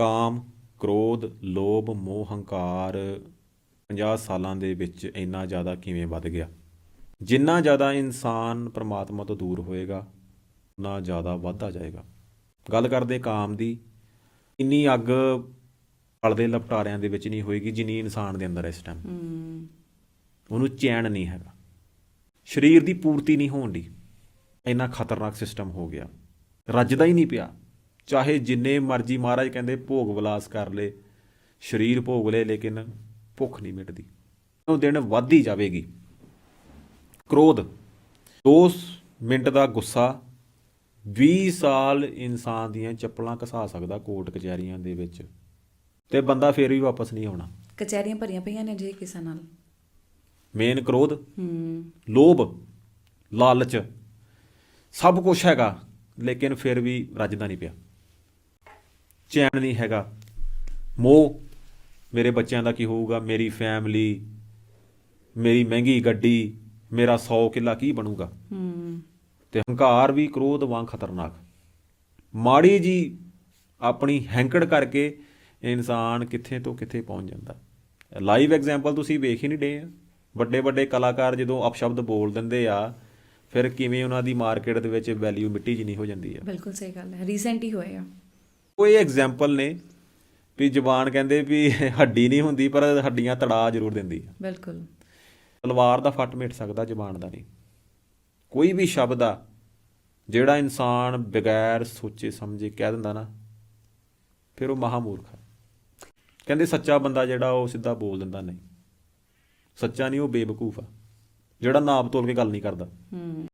ਕਾਮ ਕ੍ਰੋਧ ਲੋਭ ਮੋਹ ਹੰਕਾਰ 50 ਸਾਲਾਂ ਦੇ ਵਿੱਚ ਇੰਨਾ ਜ਼ਿਆਦਾ ਕਿਵੇਂ ਵੱਧ ਗਿਆ? ਜਿੰਨਾ ਜ਼ਿਆਦਾ ਇਨਸਾਨ ਪ੍ਰਮਾਤਮਾ ਤੋਂ ਦੂਰ ਹੋਏਗਾ ਨਾ ਜ਼ਿਆਦਾ ਵੱਧਦਾ ਜਾਏਗਾ। ਗੱਲ ਕਰਦੇ ਕਾਮ ਦੀ ਇੰਨੀ ਅੱਗ ਪਲਦੇ ਲਪਟਾਰਿਆਂ ਦੇ ਵਿੱਚ ਨਹੀਂ ਹੋਏਗੀ ਜਿੰਨੀ ਇਨਸਾਨ ਦੇ ਅੰਦਰ ਇਸ ਟਾਈਮ ਹੂੰ। ਉਹਨੂੰ ਚੈਨ ਨਹੀਂ ਹੈਗਾ। ਸਰੀਰ ਦੀ ਪੂਰਤੀ ਨਹੀਂ ਹੋਣ ਦੀ ਇੰਨਾ ਖਤਰਨਾਕ ਸਿਸਟਮ ਹੋ ਗਿਆ। ਰੱਜਦਾ ਹੀ ਨਹੀਂ ਪਿਆ। ਚਾਹੇ ਜਿੰਨੇ ਮਰਜ਼ੀ ਮਹਾਰਾਜ ਕਹਿੰਦੇ ਭੋਗ ਵਿਲਾਸ ਕਰ ਲੇ ਸਰੀਰ ਭੋਗ ਲੇ ਲੇਕਿਨ ਭੁੱਖ ਨਹੀਂ ਮਿਟਦੀ। ਉਹ ਦਿਨ ਵੱਧਦੀ ਜਾਵੇਗੀ। ਕ੍ਰੋਧ 2 ਮਿੰਟ ਦਾ ਗੁੱਸਾ 20 ਸਾਲ ਇਨਸਾਨ ਦੀਆਂ ਚੱਪਲਾਂ ਘਸਾ ਸਕਦਾ ਕੋਰਟ ਕਚਹਿਰੀਆਂ ਦੇ ਵਿੱਚ। ਤੇ ਬੰਦਾ ਫੇਰ ਵੀ ਵਾਪਸ ਨਹੀਂ ਆਉਣਾ। ਕਚਹਿਰੀਆਂ ਭਰੀਆਂ ਪਈਆਂ ਨੇ ਜੇ ਕਿਸੇ ਨਾਲ। ਮੇਨ ਕ੍ਰੋਧ ਹੂੰ। ਲੋਭ ਲਾਲਚ ਸਭ ਕੁਝ ਹੈਗਾ ਲੇਕਿਨ ਫਿਰ ਵੀ ਰੱਜਦਾ ਨਹੀਂ ਪਿਆ। ਚੈਨ ਨਹੀਂ ਹੈਗਾ। ਮੋਹ ਮੇਰੇ ਬੱਚਿਆਂ ਦਾ ਕੀ ਹੋਊਗਾ? ਮੇਰੀ ਫੈਮਿਲੀ ਮੇਰੀ ਮਹਿੰਗੀ ਗੱਡੀ ਮੇਰਾ 100 ਕਿੱਲਾ ਕੀ ਬਣੂਗਾ? ਹੂੰ। ਤੇ ਹੰਕਾਰ ਵੀ ਕ੍ਰੋਧ ਵਾਂਗ ਖਤਰਨਾਕ। ਮਾੜੀ ਜੀ ਆਪਣੀ ਹੈਂਕੜ ਕਰਕੇ ਇਨਸਾਨ ਕਿੱਥੇ ਤੋਂ ਕਿੱਥੇ ਪਹੁੰਚ ਜਾਂਦਾ। ਲਾਈਵ ਐਗਜ਼ਾਮਪਲ ਤੁਸੀਂ ਵੇਖ ਹੀ ਨਹੀਂ ਡੇ ਵੱਡੇ ਵੱਡੇ ਕਲਾਕਾਰ ਜਦੋਂ ਅਪਸ਼ਬਦ ਬੋਲ ਦਿੰਦੇ ਆ ਫਿਰ ਕਿਵੇਂ ਉਹਨਾਂ ਦੀ ਮਾਰਕੀਟ ਦੇ ਵਿੱਚ ਵੈਲਿਊ ਮਿੱਟੀ ਜਿੰਨੀ ਹੋ ਜਾਂਦੀ ਆ। ਬਿਲਕੁਲ ਸਹੀ ਗੱਲ ਹੈ। ਰੀਸੈਂਟ ਹੀ ਹੋਇਆ ਕੋਈ ਐਗਜ਼ਾਮਪਲ ਨੇ ਵੀ ਜ਼ਬਾਨ ਕਹਿੰਦੇ ਵੀ ਹੱਡੀ ਨਹੀਂ ਹੁੰਦੀ ਪਰ ਹੱਡੀਆਂ ਤੜਾ ਜ਼ਰੂਰ ਦਿੰਦੀ ਆ। ਬਿਲਕੁਲ। ਤਲਵਾਰ ਦਾ ਫੱਟ ਮਿਟ ਸਕਦਾ ਜ਼ਬਾਨ ਦਾ ਨਹੀਂ। ਕੋਈ ਵੀ ਸ਼ਬਦ ਆ ਜਿਹੜਾ ਇਨਸਾਨ ਬਗੈਰ ਸੋਚੇ ਸਮਝੇ ਕਹਿ ਦਿੰਦਾ ਨਾ ਫਿਰ ਉਹ ਮਹਾਮੂਰਖ ਆ। ਕਹਿੰਦੇ ਸੱਚਾ ਬੰਦਾ ਜਿਹੜਾ ਉਹ ਸਿੱਧਾ ਬੋਲ ਦਿੰਦਾ ਨਹੀਂ। ਸੱਚਾ ਨਹੀਂ ਉਹ ਬੇਵਕੂਫ ਆ। ਜਿਹੜਾ ਨਾਪ ਤੋਲ ਕੇ ਗੱਲ ਨਹੀਂ ਕਰਦਾ। ਹੂੰ।